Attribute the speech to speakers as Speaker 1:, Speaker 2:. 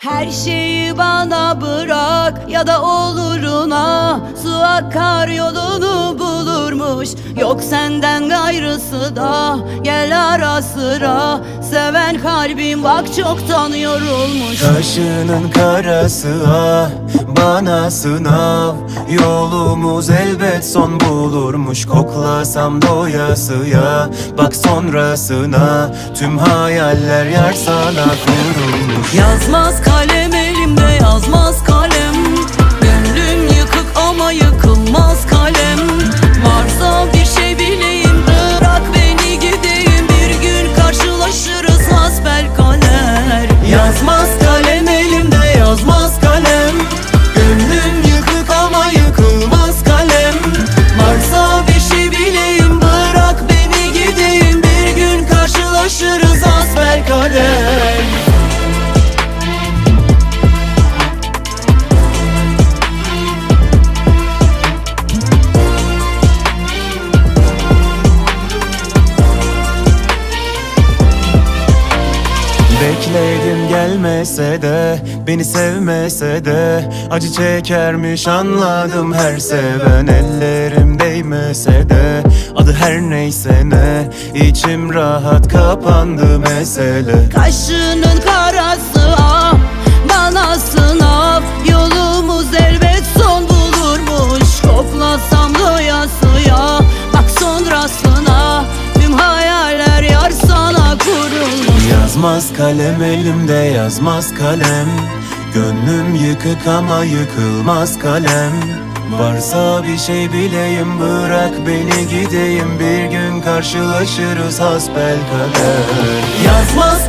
Speaker 1: Her şeyi bana bırak ya da oluruna Su akar yolunu bulurmuş. Yok senden gayrısı da Gel ara sıra Seven kalbim bak çoktan yorulmuş
Speaker 2: Kaşının karası ah bana sınav. Yolumuz elbet son bulurmuş Koklasam doyasıya Bak sonrasına Tüm hayaller yar sana kurulmuş.
Speaker 1: Yazmaz kalem elimde yazmaz kalem karşılaşırız hasbel kader
Speaker 2: Bekledim gelmese de Beni sevmese de Acı çekermiş anladım her seven. Ellerim değmese de Adı her neyse ne içim rahat kapandı mesele.
Speaker 1: Kaşının karası ah bana sınav Yolumuz elbet son bulurmuş. Koklasam doyasıya bak sonrasına Tüm hayaller yar sana kurulmuş.
Speaker 2: Yazmaz kalem elimde yazmaz kalem. Gönlüm yıkık ama yıkılmaz kalem Varsa bir şey bileyim bırak beni gideyim. Bir gün karşılaşırız hasbel kader.
Speaker 1: Yazmaz